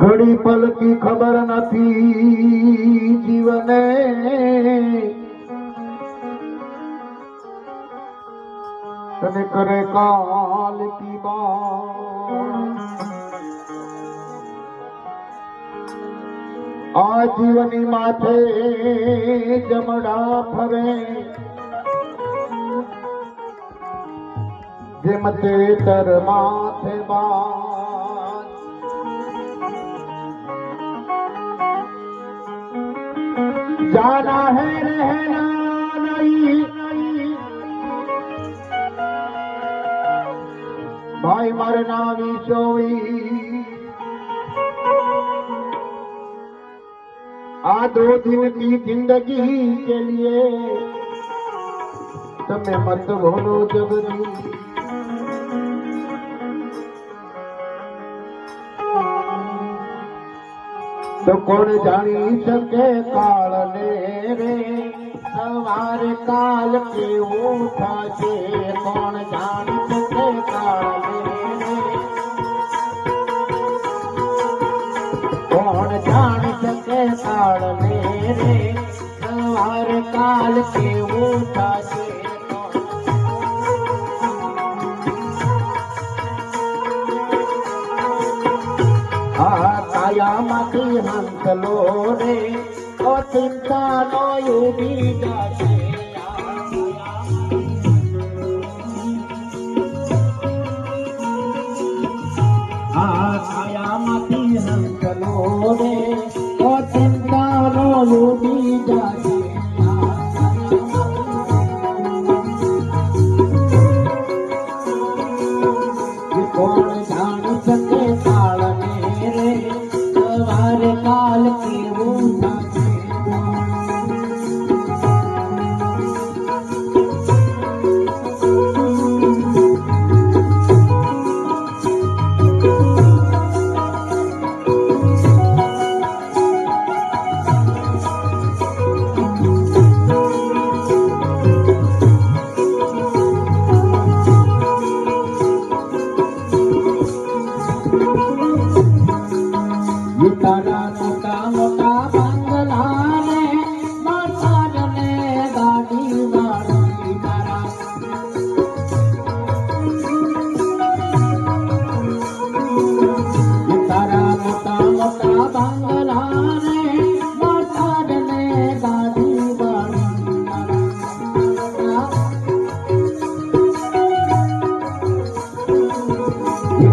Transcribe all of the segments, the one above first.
ઘડી પલકી ખબર નથી જીવને. તને કરે કાલ કી બાત આ જીવની માથે જમડા ફરે. જેમ તે તર માથે જાના હે રહેના નહીં. ભાઈ મારે ના વિશોવી આ દો દિન કી જિંદગી કે લીએ તમે મત ભોલો જબરી તો કોણ જાણી શકે કાળ ને રે સવારે કાલ કેવું થશે કોણ જાણી કાયામાંથી હંસલો રે ઓ ચિંતાનો યુગી જશે આ સવારે કાલ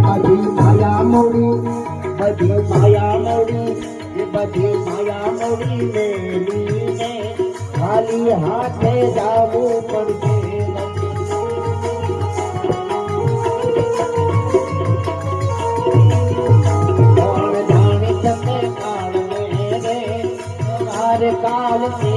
બધી માયા મોડી બધી માયા મોડી બધી માયા મોડી ખાલી હાથે જાવું પડશે. કાલ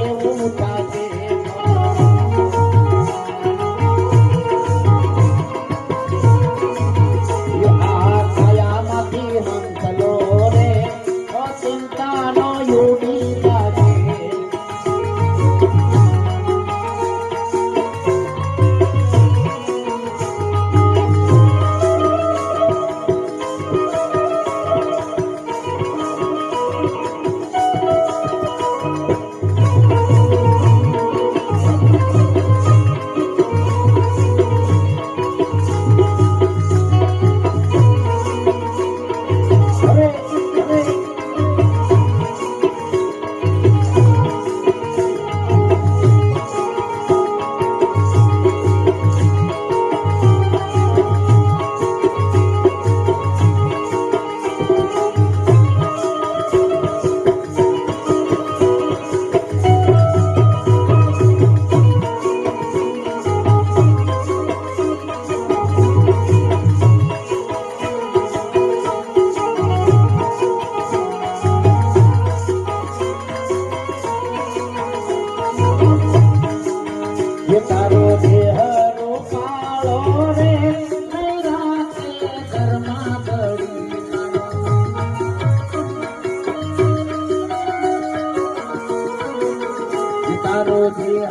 દેહ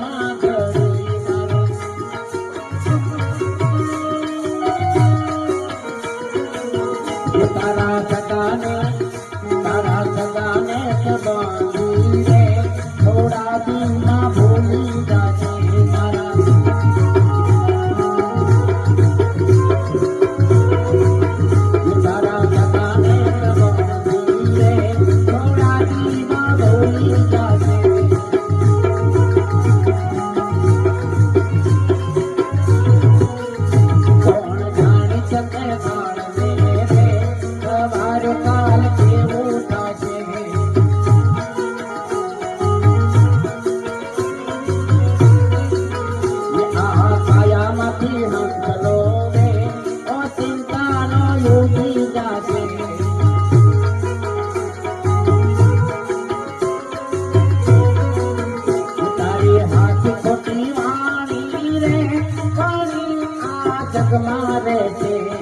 મારો. એ તારા જગમાં રહે છે.